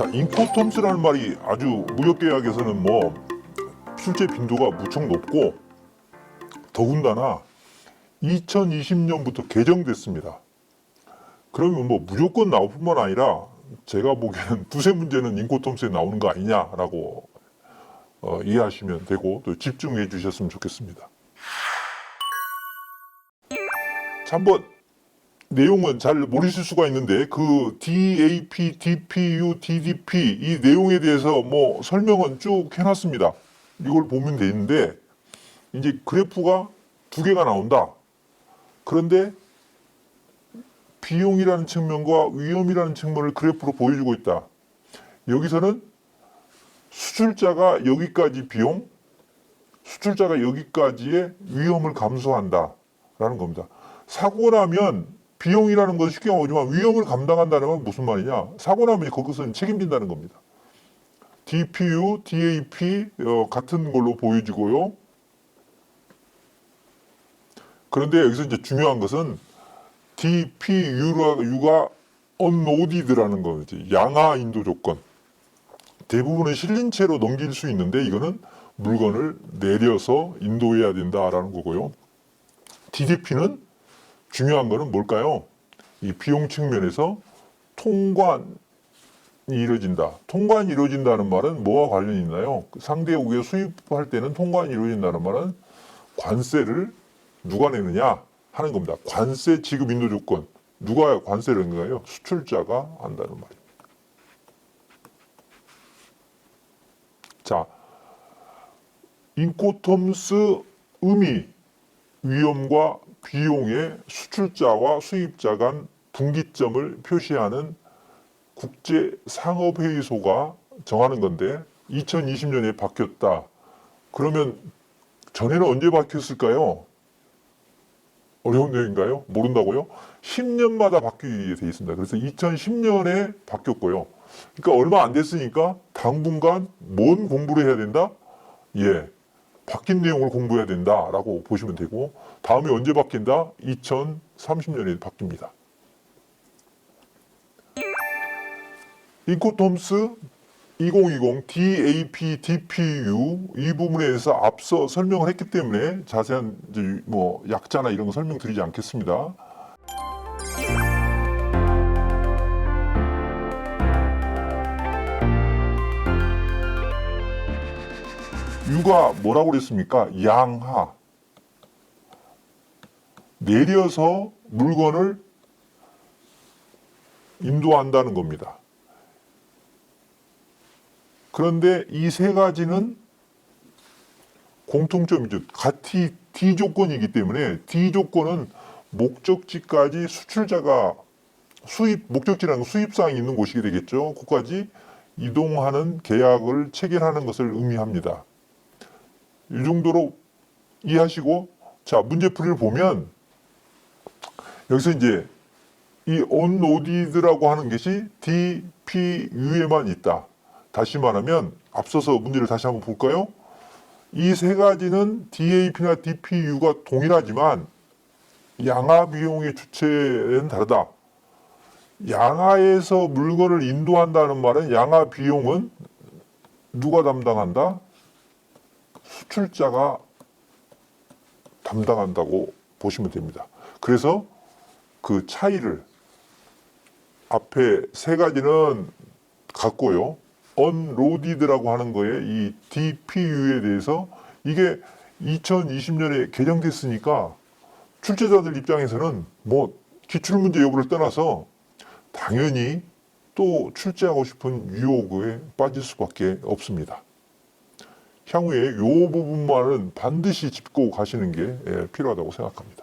자, 인코텀스라는 말이 아주 무역계약에서는 뭐 실제 빈도가 무척 높고 더군다나 2020년부터 개정됐습니다. 그러면 뭐 무조건 나올 뿐만 아니라 제가 보기에는 두세 문제는 인코텀스에 나오는 거 아니냐라고 어, 이해하시면 되고 또 집중해 주셨으면 좋겠습니다. 자, 한번 내용은 잘 모르실 수가 있는데 그 DAP, DPU, DDP 이 내용에 대해서 뭐 설명은 쭉 해놨습니다. 이걸 보면 되는데 이제 그래프가 두 개가 나온다. 그런데 비용이라는 측면과 위험이라는 측면을 그래프로 보여주고 있다. 여기서는 수출자가 여기까지 비용, 수출자가 여기까지의 위험을 감수한다라는 겁니다. 사고 나면 비용이라는 건 쉽게 말하지만 위험을 감당한다는 건 무슨 말이냐? 사고 나면 거기서는 책임진다는 겁니다. DPU, DAP 어, 같은 걸로 보여지고요. 그런데 여기서 이제 중요한 것은 DPU가 unloaded라는 거지 양하 인도 조건. 대부분은 실린 채로 넘길 수 있는데 이거는 물건을 내려서 인도해야 된다라는 거고요. DDP는 중요한 거는 뭘까요? 이 비용 측면에서 통관이 이루어진다. 통관이 이루어진다는 말은 뭐와 관련이 있나요? 상대국에 수입할 때는 통관이 이루어진다는 말은 관세를 누가 내느냐 하는 겁니다. 관세 지급 인도 조건. 누가 관세를 내는가요? 수출자가 한다는 말입니다. 자, 인코텀스 의미, 위험과 비용의 수출자와 수입자 간 분기점을 표시하는 국제상업회의소가 정하는 건데 2020년에 바뀌었다. 그러면 전에는 언제 바뀌었을까요? 어려운 내용인가요? 모른다고요? 10년마다 바뀌게 돼 있습니다. 그래서 2010년에 바뀌었고요. 그러니까 얼마 안 됐으니까 당분간 뭔 공부를 해야 된다? 예. 바뀐 내용을 공부해야 된다라고 보시면 되고 다음에 언제 바뀐다? 2030년에 바뀝니다. 인코톰스 2020 DAP, DPU 이 부분에 대해서 앞서 설명을 했기 때문에 자세한 뭐 약자나 이런 거 설명드리지 않겠습니다. 유가 뭐라고 그랬습니까? 양하. 내려서 물건을 인도한다는 겁니다. 그런데 이 세 가지는 공통점이죠. 같이 D 조건이기 때문에 D 조건은 목적지까지 수출자가 수입 목적지라는 건 수입사항이 있는 곳이 되겠죠. 거기까지 이동하는 계약을 체결하는 것을 의미합니다. 이 정도로 이해하시고 자 문제풀이를 보면 여기서 이제 이 onloaded라고 하는 것이 DPU에만 있다. 다시 말하면 앞서서 문제를 다시 한번 볼까요? 이 세 가지는 DAP나 DPU가 동일하지만 양하 비용의 주체는 다르다. 양하에서 물건을 인도한다는 말은 양하 비용은 누가 담당한다? 수출자가 담당한다고 보시면 됩니다. 그래서 그 차이를 앞에 세 가지는 같고요. 언로디드라고 하는 거에 이 DPU에 대해서 이게 2020년에 개정됐으니까 출제자들 입장에서는 뭐 기출문제 여부를 떠나서 당연히 또 출제하고 싶은 유혹에 빠질 수밖에 없습니다. 향후에 이 부분만은 반드시 짚고 가시는 게 예, 필요하다고 생각합니다.